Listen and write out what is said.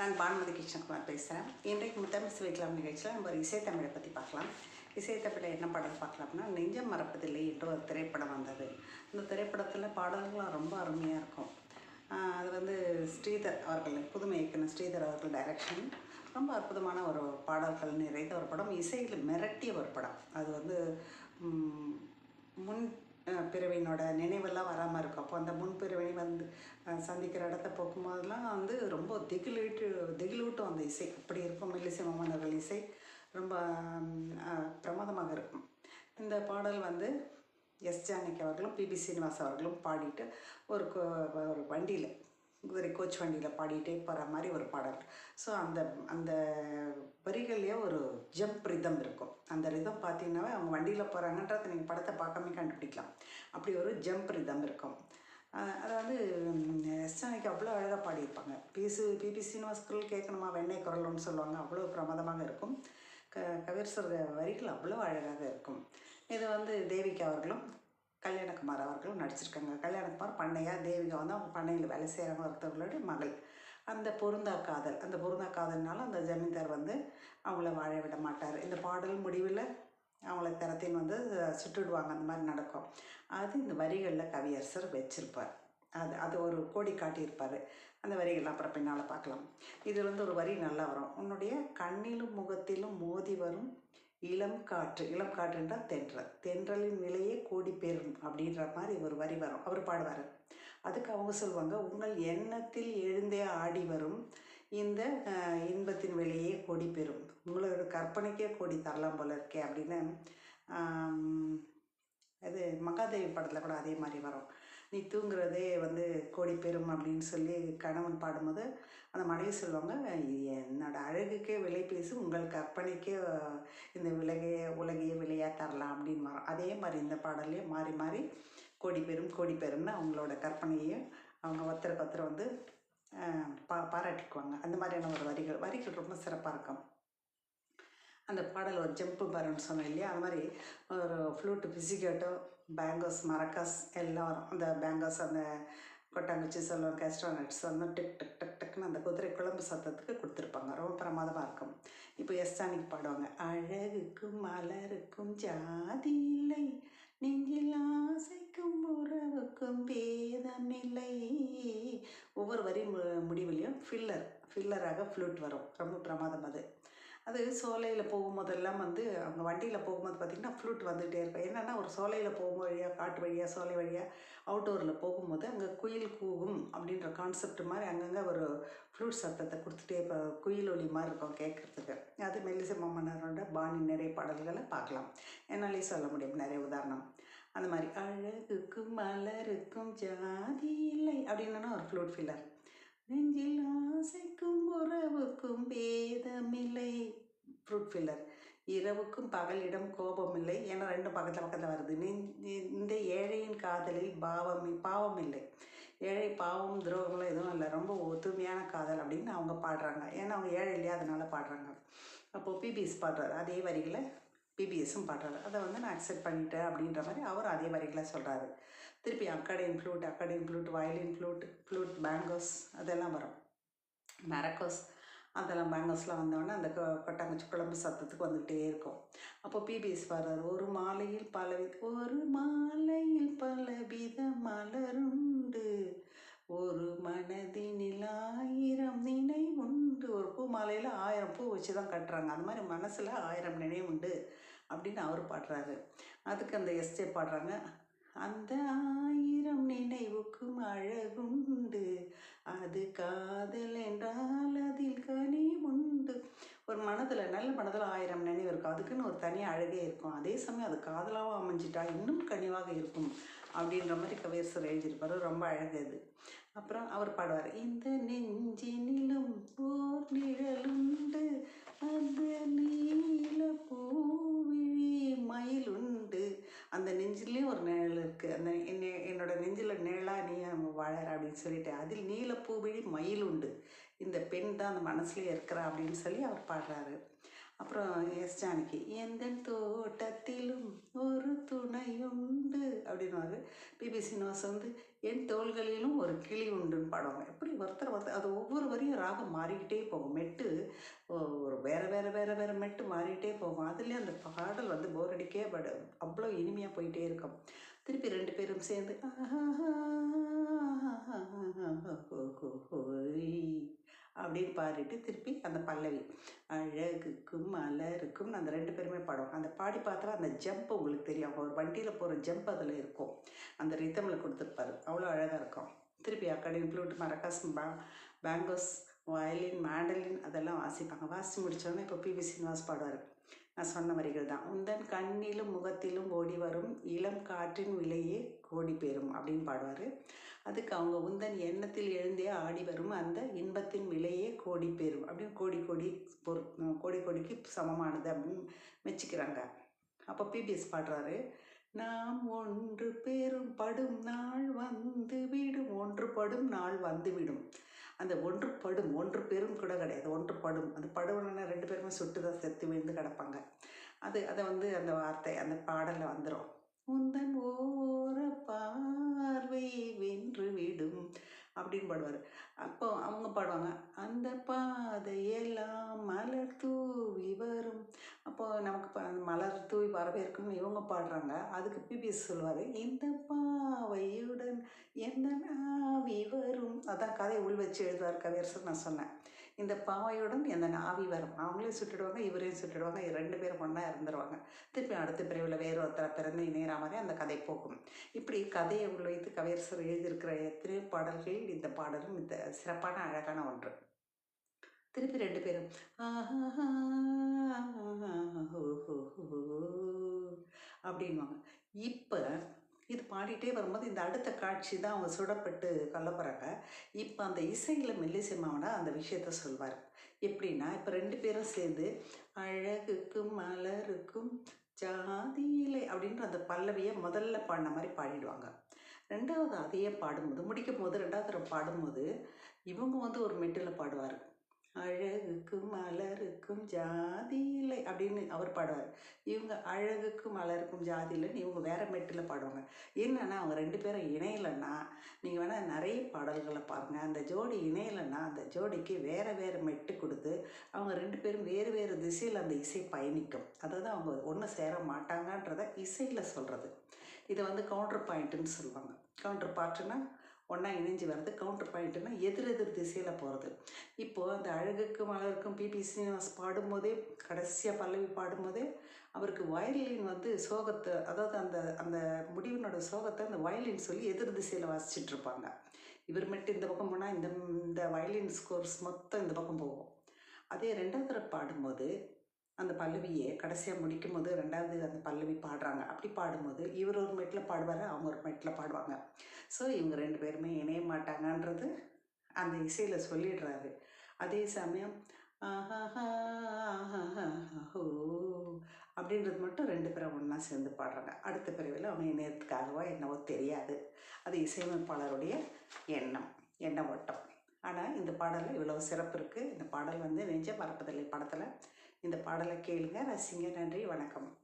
நான் பானுமதி கிருஷ்ணகுமார் பேசுகிறேன் இன்றைக்கு முத்தமிழ் வைக்கலாம் நிகழ்ச்சியில் நம்ம ஒரு இசைத்தமிழை பற்றி பார்க்கலாம். இசைத்தமிழில் என்ன பாடல் பார்க்கலாம்னா நெஞ்சம் மறப்பதில்லை என்று ஒரு திரைப்படம் வந்தது. இந்த திரைப்படத்தில் பாடல்கள்லாம் ரொம்ப அருமையாக இருக்கும். அது வந்து ஸ்ரீதர் அவர்கள் புதுமை இயக்குனர் ஸ்ரீதர் அவர்கள் டைரக்ஷன் ரொம்ப அற்புதமான ஒரு பாடல்கள் நிறைந்த ஒரு படம். இசையில் மிரட்டிய ஒரு படம். அது வந்து முன் அஹ், பிறவியினோட நினைவெல்லாம் வராமல் இருக்கும். அப்போ அந்த முன் வந்து சந்திக்கிற இடத்த போக்கும்போதெல்லாம் வந்து ரொம்ப திகிலூட்டு திகிலூட்டும் அந்த இசை. அப்படி இருக்கும் மெல்லிசை மாமன்னர்கள் இசை. ரொம்ப பிரமாதமாக இருக்கும். இந்த பாடல் வந்து எஸ். ஜானகி அவர்களும் பிபி சீனிவாஸ் அவர்களும் பாடிட்டு ஒரு கோ- ஒரு வண்டியில் குதிரை கோச் வண்டியில் பாடிட்டே போகிற மாதிரி ஒரு பாடல். ஸோ அந்த அந்த ஜம்ப் ரிதம் இருக்கும். அந்த ரிதம் பார்த்தீங்கன்னாவே அவங்க வண்டியில் போகிறாங்கன்றத நீங்கள் படத்தை பார்க்காம கண்டுபிடிக்கலாம். அப்படி ஒரு ஜம்ப் ரிதம் இருக்கும் அதாவது எஸ்டானிக்கு அவ்வளோ அழகாக பாடியிருப்பாங்க. பிசு பிபி சீனிவாஸ்கள் கேட்கணுமா வெண்ணெய் குரல்னு சொல்லுவாங்க. அவ்வளோ பிரமாதமாக இருக்கும். க கவிர்சர் வரிகள் அவ்வளோ அழகாக இருக்கும். இது வந்து தேவிகா அவர்களும் கல்யாணகுமார் அவர்களும் நடிச்சிருக்காங்க. கல்யாணகுமார் பண்ணையா தேவிகா வந்து அவங்க பண்ணையில் வேலை செய்கிறவங்க ஒருத்தவங்களோட மகள். அந்த பொருந்தா காதல். அந்த பொருந்தா காதல்னால அந்த ஜமீன்தார் வந்து அவங்கள வாழ விட மாட்டார். இந்த பாடல் முடிவில் அவங்கள திறத்தையும் வந்து சுட்டுடுவாங்க. அந்த மாதிரி நடக்கும். அது இந்த வரிகளில் கவியரசர் வச்சிருப்பார். அது அது ஒரு கோடி காட்டியிருப்பார். அந்த வரிகள் அப்புறம் பின்னால் பார்க்கலாம். இதில் வந்து ஒரு வரி நல்லா வரும். உன்னுடைய கண்ணிலும் முகத்திலும் மோதி வரும் இளம் காற்று. இளம் காற்று என்றால் தென்றல். தென்றலின் விலையே கோடி பெறும் அப்படின்ற மாதிரி ஒரு வரி வரும். அவர் பாடுவார். அதுக்கு அவங்க சொல்லுவாங்க உங்கள் எண்ணத்தில் எழுந்தே ஆடி வரும். இந்த இன்பத்தின் விலையே கொடி பெறும். உங்களோட கற்பனைக்கே கொடி தரலாம் போல இருக்கே அப்படின்னு அது இது மகாதேவி படத்தில் கூட அதே மாதிரி வரும். நீ தூங்குறதே வந்து கோடி பெரும் அப்படின்னு சொல்லி கணவன் பாடும்போது அந்த மனைவி சொல்லுவாங்க என்னோட அழகுக்கே விலை பேசி உங்கள் கற்பனைக்கே இந்த விலகைய உலகையே விலையாக தரலாம் அப்படின்னு வரும் அதே மாதிரி இந்த பாடல்லையே மாறி மாறி கோடி பெரும் கோடி பெரும்னு அவங்களோட கற்பனையையும் அவங்க ஒருத்தருக்கு ஒருத்தர் வந்து பா பாராட்டிக்குவாங்க. அந்த மாதிரியான ஒரு வரிகள் வரிகள் ரொம்ப சிறப்பாக இருக்கும். அந்த பாடல் ஒரு ஜம்ப்பு பரன்னு சொன்னேன் இல்லையா? அது மாதிரி ஒரு ஃப்ளூட்டு பிசிக்கட்டோ பேங்கோஸ் மரக்காஸ் எல்லாம் வரும் அந்த பேங்கோஸ் அந்த கொட்டாங்குச்சி சொல்லுவோம் கேஸ்ட்ரானட்ஸ் வந்து டிக் டிக் டிக் டக்குன்னு அந்த குதிரை குழம்பு சத்தத்துக்கு கொடுத்துருப்பாங்க. ரொம்ப பிரமாதமாக இருக்கும். இப்போ எஸ்டானிக்கு பாடுவாங்க. அழகுக்கும் மலருக்கும் ஜாதி இல்லை நெஞ்சில் ஆசைக்கும் உறவுக்கும் பேதமில்லை ஒவ்வொரு வரி மு முடிவுலையும் ஃபில்லர் ஃபில்லராக ஃப்ளூட் வரும். ரொம்ப பிரமாதம் அது. அது சோலையில் போகும்போதெல்லாம் வந்து அவங்க வண்டியில் போகும்போது பார்த்திங்கன்னா ஃப்ளூட் வந்துகிட்டே இருக்கும். என்னென்னா ஒரு சோலையில் போகும் வழியாக காட்டு வழியாக சோலை வழியாக அவுட்டோரில் போகும்போது அங்கே குயில் கூகும் அப்படின்ற கான்செப்ட் மாதிரி அங்கங்கே ஒரு ஃப்ளூட் சத்தத்தை கொடுத்துட்டே இப்போ குயில் ஒலி மாதிரி இருக்கும் கேட்குறதுக்கு அது மெல்லிசை மாமன்னரோட பாணி நிறைய பாடல்களை பார்க்கலாம். என்னாலே சொல்ல முடியும். நிறைய உதாரணம். அந்த மாதிரி அழகுக்கும் மலருக்கும் ஜாதி இல்லை அப்படின்னா ஒரு ஃப்ளூட் ஃபில்லர் நெஞ்சில் ஆசைக்கும் உறவுக்கும் பேதமில்லை. ஃப்ரூட் ஃபில்லர் இரவுக்கும் பகலிடம் கோபமில்லை ஏன்னா ரெண்டும் பக்கத்தில் பக்கத்தில் வருது. நெஞ்சு- இந்த ஏழையின் காதலில் பாவம் பாவம் இல்லை ஏழை பாவம் துரோகம்லாம் எதுவும் இல்லை. ரொம்ப ஒத்துமையான காதல் அப்படின்னு அவங்க பாடுறாங்க. ஏன்னா அவங்க ஏழை இல்லையா? அதனால பாடுறாங்க. அப்போது பிபிஎஸ் பாடுறாரு. அதே வரிகளை பிபிஎஸும் பாடுறாரு. அதை வந்து நான் அக்செப்ட் பண்ணிட்டேன் அப்படின்ற மாதிரி அவர் அதே வரிகளை சொல்கிறாரு திருப்பி accordion flute accordion flute violin flute flute bongos அதெல்லாம் வரும். மெரக்கோஸ் அதெல்லாம் பேங்கோஸ்லாம் வந்தோடனே அந்த கொ- கொட்டாங்குச்சி குழம்பு சத்தத்துக்கு வந்துக்கிட்டே இருக்கும். அப்போ பிபிஎஸ் வர்றார் ஒரு மாலையில் பல வித ஒரு மாலையில் பல வித மலருண்டு. ஒரு மனதினில் ஆயிரம் நினைவுண்டு. ஒரு பூ மாலையில் ஆயிரம் பூ வச்சு தான் கட்டுறாங்க. அந்த மாதிரி மனசில் ஆயிரம் நினைவுண்டு அப்படின்னு அவர் பாடுறாரு. அதுக்கு அந்த எஸ்ஜே பாடுறாங்க. அந்த ஆயிரம் நினைவுக்கும் அழகுண்டு. அது காதல் என்றால் அதில் கனி உண்டு ஒரு மனதில் நல்ல மனதில் ஆயிரம் நினைவு இருக்கும். அதுக்குன்னு ஒரு தனி அழகே இருக்கும். அதே சமயம் அது காதலாகவும் அமைஞ்சிட்டா இன்னும் கனிவாக இருக்கும் அப்படின்ற மாதிரி கவியரசர் எழுதியிருப்பார். ரொம்ப அழகு அது. அப்புறம் அவர் பாடுவார். இந்த நெஞ்சினிலும் போர் நிழலுண்டு அந்த நீல பூவிழி மயிலுண்டு. அந்த நெஞ்சிலையும் ஒரு நிழல் இருக்குது அந்த என்னை என்னோட நெஞ்சில் நிழலாக நீ அங்க வாழற அப்படின்னு சொல்லிட்டு அதில் நீல பூவிழி மயில் உண்டு இந்த பெண் தான் அந்த மனசுலேயே இருக்கிறா அப்படின்னு சொல்லி அவர் பாடுறாரு. அப்புறம் எஸ் ஜானகி எந்த தோ ஒரு அப்படின்னாரு. பிபி சீனிவாஸ் வந்து என் தோள்களிலும் ஒரு கிளி உண்டுன்னு பாடுவாங்க. எப்படி ஒருத்தர் ஒருத்தர் அது ஒவ்வொரு வரையும் ராகம் மாறிக்கிட்டே போகும். மெட்டு ஒரு வேறு வேறு வேறு வேறு மெட்டு மாறிக்கிட்டே போகும். அதுலேயே அந்த பாடல் வந்து போர் அடிக்கே பட அவ்வளோ இனிமையாக போயிட்டே இருக்கும். திருப்பி ரெண்டு பேரும் சேர்ந்து அப்படின்னு பாடிட்டு திருப்பி அந்த பல்லவி அழகுக்கும் மலருக்கும் அந்த ரெண்டு பேருமே பாடுவாங்க. அந்த பாடி பார்த்தா அந்த ஜம்ப் உங்களுக்கு தெரியும். அவங்க ஒரு வண்டியில் போகிற ஜம்ப் அதில் இருக்கும். அந்த ரித்தமில் கொடுத்துருப்பாரு. அவ்வளோ அழகாக இருக்கும். திருப்பி அக்கடை ஃப்ளூட் மரகாஸ் பா பேங்கோஸ் வயலின் மேண்டலின் அதெல்லாம் வாசிப்பாங்க. வாசி முடித்தோடனே இப்போ பிவி சீனிவாஸ் பாடுவார். நான் சொன்ன வரிகள் தான். உந்தன் கண்ணிலும் முகத்திலும் ஓடி வரும். இளம் காற்றின் விலையே கோடி பெறும் அப்படின்னு பாடுவார். அதுக்கு அவங்க உந்தன் எண்ணத்தில் எழுந்தே ஆடி வரும். அந்த இன்பத்தின் விலையே கோடி பெறும் அப்படின்னு கோடி கோடி பொரு கோடி கோடிக்கு சமமானது அப்படின்னு மெச்சிக்கிறாங்க. அப்போ பிபிஎஸ் பாடுறாரு. நாம் ஒன்று பெரும் படும் நாள் வந்து விடும். ஒன்று படும் நாள் வந்து விடும். அந்த ஒன்று படும் ஒன்று பெரும் கூட கிடையாது. ஒன்று படும். அந்த படுவனா ரெண்டு பேருமே சுட்டு தான் செத்து விழுந்து கிடப்பாங்க. அது அதை வந்து அந்த வார்த்தை அந்த பாடலில் வந்துடும் உந்தன் ஓர பார்வை வென்று விடும் அப்படின்னு பாடுவார். அப்போ அவங்க பாடுவாங்க அந்த பாதையெல்லாம் மலர் தூவி வரும். அப்போ நமக்கு ப- அந்த மலர் தூவி வரவேற்கணும்னு இவங்க பாடுறாங்க. அதுக்கு பிபிஎஸ் சொல்லுவார் இந்த பாவையுடன் எந்த ஆவி வரும்? அதான் கதையை உள் வச்சு எழுதுவார் கவியரசர் நான் சொன்னேன். இந்த பாவையுடன் அந்த ஆவி வரும்? அவங்களையும் சுட்டுடுவாங்க இவரையும் சுட்டுடுவாங்க ரெண்டு பேரும் ஒன்றா இறந்துருவாங்க திருப்பி அடுத்த பிரிவில் வேறு ஒருத்தரை பிறந்து இணையிற மாதிரி அந்த கதை போகும். இப்படி கதையை உள் வைத்து கவியரசர் எழுதியிருக்கிற எத்தனையோ பாடல்களில் இந்த பாடலும் இந்த சிறப்பான அழகான ஒன்று. திருப்பி ரெண்டு பேரும் அப்படின்வாங்க இப்போ இது பாடிட்டே வரும்போது இந்த அடுத்த காட்சி தான் அவங்க சுடப்பட்டு கொல்லப்படுறாங்க இப்போ அந்த இசையில் மெல்லிசைமாவனா அந்த விஷயத்த சொல்வார். எப்படின்னா இப்போ ரெண்டு பேரும் சேர்ந்து அழகுக்கும் மலருக்கும் ஜாதியிலே அப்படின்ற அந்த பல்லவியை முதல்ல பாடின மாதிரி பாடிடுவாங்க. ரெண்டாவது அதையே பாடும்போது முடிக்கும் போது ரெண்டாவது பாடும்போது இவங்க வந்து ஒரு மெட்டில் பாடுவார். அழகுக்கும் மலருக்கும் இல்லை அப்படின்னு அவர் பாடுவார். இவங்க அழகுக்கும் மலருக்கும் ஜாதி இல்லைன்னு இவங்க வேற மெட்டில் பாடுவாங்க. என்னன்னா அவங்க ரெண்டு பேரும் இணையலைன்னா நீங்கள் வேணால் நிறைய பாடல்களை பாருங்கள் அந்த ஜோடி இணையலைன்னா அந்த ஜோடிக்கு வேறு வேறு மெட்டு கொடுத்து அவங்க ரெண்டு பேரும் வேறு வேறு திசையில் அந்த இசை பயணிக்கும். அதாவது அவங்க ஒன்று சேர மாட்டாங்கன்றத இசையில் சொல்கிறது இதை வந்து கவுண்டர் பாயிண்ட்டுன்னு சொல்லுவாங்க. கவுண்டர் பார்ட்டுன்னா ஒன்றா இணைஞ்சு வர்றது கவுண்டர் பாயிண்ட்டுன்னா எதிர் எதிர் திசையில் போகிறது இப்போது அந்த அழகுக்கும் மலருக்கும் பிபி ஸ்ரீனிவாஸ் பாடும்போதே கடைசியாக பல்லவி பாடும்போதே அவருக்கு வயலின் வந்து சோகத்தை அதாவது அந்த அந்த முடிவினோட சோகத்தை அந்த வயலின் சொல்லி எதிர் திசையில் வாசிச்சுட்டு இருப்பாங்க. இவர் மட்டும் இந்த பக்கம் போனால் இந்த இந்த வயலின் ஸ்கோர்ஸ் மொத்தம் இந்த பக்கம் போகும். அதே ரெண்டாவது தடவை பாடும்போது அந்த பல்லவியை கடைசியாக முடிக்கும் போது ரெண்டாவது அந்த பல்லவி பாடுறாங்க. அப்படி பாடும்போது இவர் ஒரு மெட்டில் பாடுவார் அவங்க ஒரு மெட்டில் பாடுவாங்க. ஸோ இவங்க ரெண்டு பேருமே இணைய மாட்டாங்கன்றது அந்த இசையில் சொல்லிடுறாரு. அதே சமயம் ஓ அப்படின்றது மட்டும் ரெண்டு பேரும் ஒன்றா சேர்ந்து பாடுறாங்க. அடுத்த பிரிவில் அவங்க இணையத்துக்காகவோ என்னவோ தெரியாது. அது இசையமைப்பாளருடைய எண்ணம் எண்ண ஓட்டம். ஆனால் இந்த பாடலில் இவ்வளோ சிறப்பு இருக்குது இந்த பாடல் வந்து நெஞ்ச மறப்பதில்லை படத்தில். இந்த பாடலை கேளுங்க ரசிங்க. நன்றி வணக்கம்.